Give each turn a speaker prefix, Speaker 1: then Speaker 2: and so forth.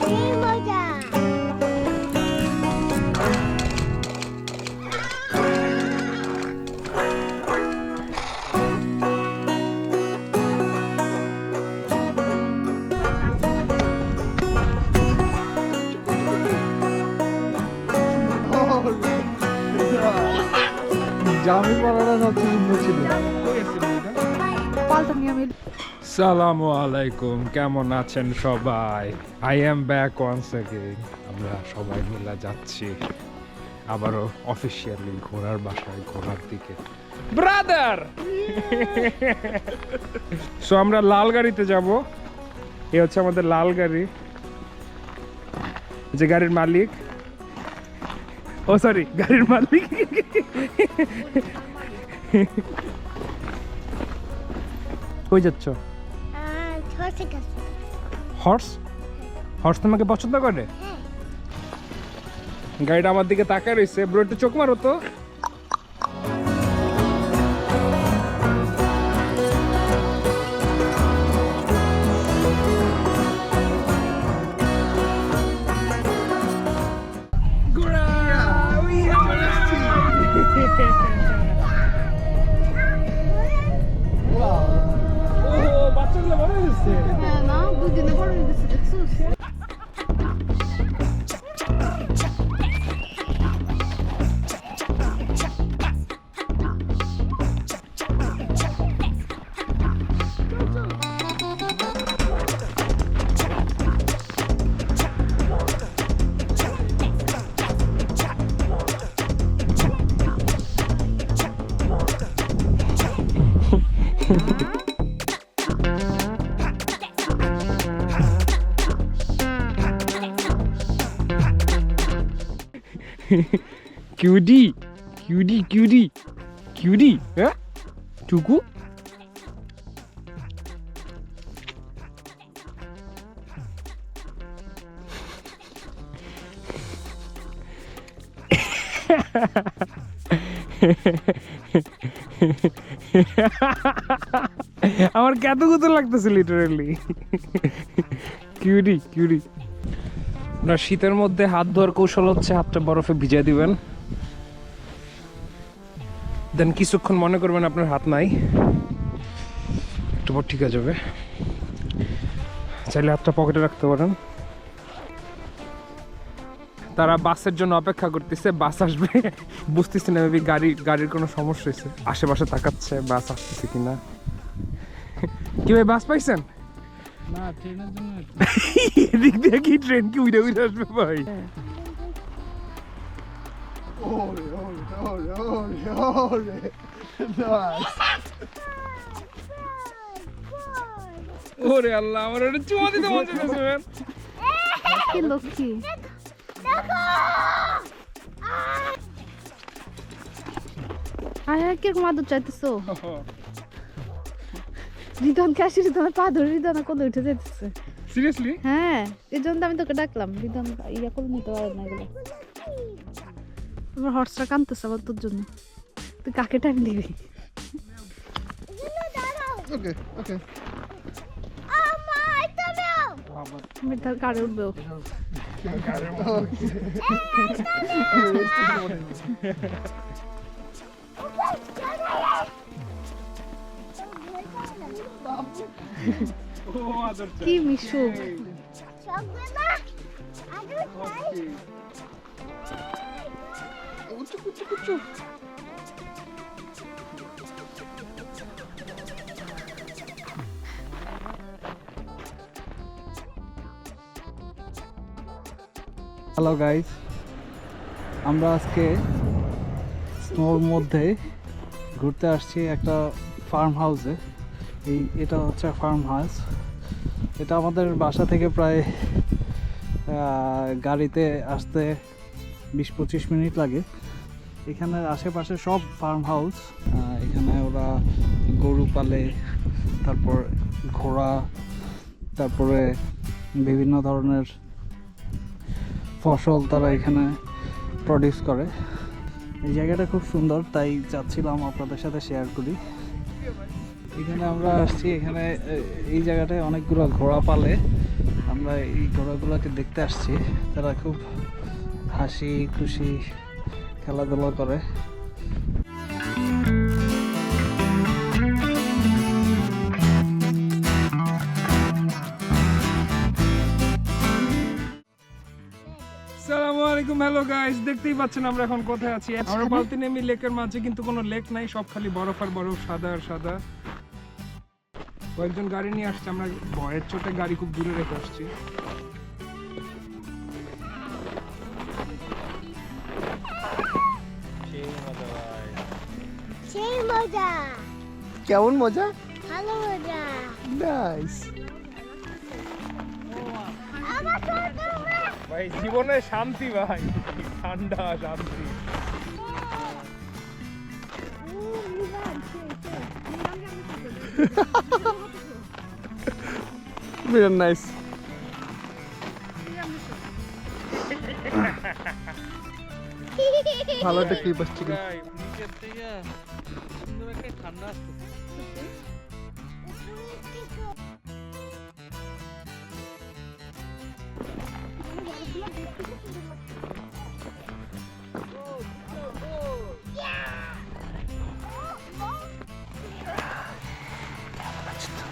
Speaker 1: সেই মজা
Speaker 2: জামি পড়াটা সবচেয়ে সুন্দর ছিল
Speaker 3: পাল্টা নিয়ে আমি
Speaker 2: সালামু আলাইকুম, কেমন আছেন সবাই? I am back once again আমরা সবাই মিলে যাচ্ছি আবারও অফিসিয়ালি ঘোড়ার বাসায়, ঘোড়ার দিকে। ব্রাদার সো আমরা লাল গাড়িতে যাব। এ হচ্ছে আমাদের লাল গাড়ি। যে গাড়ির মালিক। ও সরি গাড়ির মালিক। কই যাচ্ছ?
Speaker 1: কাছে
Speaker 2: হর্স হর্স তোমাকে পছন্দ করে?
Speaker 1: হ্যাঁ।
Speaker 2: গাড়িটা আমার দিকে তাকায় রয়েছে। ব্রো একটু চোখ মারো তো। কিউডি কিউডি কিউডি কিউডি হ্যাঁ টুকু আমার কত কত লাগতেছে লিটারালি কিউডি কিউডি আপনার শীতের মধ্যে হাত ধোয়ার কৌশল হচ্ছে হাতটা বরফে ভিজিয়ে দিবেন। দেন কিছুক্ষণ মনে করবেন আপনার হাত নাই। একটু পর ঠিক যাবে। চাইলে হাতটা পকেটে রাখতে পারেন। তারা বাসের জন্য অপেক্ষা করতেছে, বাস আসবে। বুঝতেছি না মেবি গাড়ি, গাড়ির কোনো সমস্যা হয়েছে। আশেপাশে তাকাচ্ছে, বাস আসতেছে কিনা। কি ভাই, বাস পাইছেন?
Speaker 4: না ট্রেনের জন্য
Speaker 2: এদিক দিয়ে কি ট্রেন কি উড়ে উড়ে আসবে ভাই? ওরে আল্লাহ আমার ওটা চুমা দিতে মন চাইতেছে ম্যান
Speaker 3: কি লক্ষ্মী? আয় আয় কীরকম আদর চাইতেছো? রিদনকে আসি রিদনের পা ধরে রিদনা কোলে উঠে যেতেছে।
Speaker 2: সিরিয়াসলি
Speaker 3: হ্যাঁ এই জন্য আমি তোকে ডাকলাম। রিদন ইয়া করে নিতে পারে না এগুলো। তোমার হর্সটা কানতেছে আবার তোর জন্য। তুই কাকে টাইম দিবি?
Speaker 4: ওকে ওকে
Speaker 3: আমি কারে উঠবেও কি
Speaker 4: হ্যালো গাইস আমরা আজকে স্নোর মধ্যে ঘুরতে আসছি একটা ফার্ম হাউসে এই, এটা হচ্ছে ফার্ম হাউস এটা আমাদের বাসা থেকে প্রায় গাড়িতে আসতে বিশ পঁচিশ মিনিট লাগে। এখানে আশেপাশে সব ফার্ম হাউস এখানে ওরা গরু পালে, তারপর ঘোড়া, তারপরে বিভিন্ন ধরনের ফসল তারা এখানে প্রডিউস করে। এই জায়গাটা খুব সুন্দর, তাই চাচ্ছিলাম আপনাদের সাথে শেয়ার করি। এখানে আমরা আসছি, এখানে এই জায়গাটায় অনেকগুলো ঘোড়া পালে। আমরা এই ঘোড়াগুলোকে দেখতে আসছি। তারা খুব হাসি, খুশি খেলাধুলা করে।
Speaker 2: হ্যালো গাইস দেখতেই পাচ্ছেন আমরা এখন কোথায় আছি। আমরা বালতিনেমি লেকের মাঝে, কিন্তু কোনো লেক নাই, সব খালি বরফ আর বরফ, সাদা আর সাদা। কয়েকজন গাড়ি নিয়ে আসছে আমরা ভয়ের চোটে গাড়ি খুব দূরে রেখে আসছি। কেমন মজা?
Speaker 1: ভালো মজা।
Speaker 2: নাইস। ভাই জীবনে শান্তি ভাই। ঠান্ডা শান্তি।
Speaker 5: Very nice. ভালো একটা ক্লিপ আসছে
Speaker 4: নিচের থেকে সুন্দর একটা ঠান্ডা আসতেছে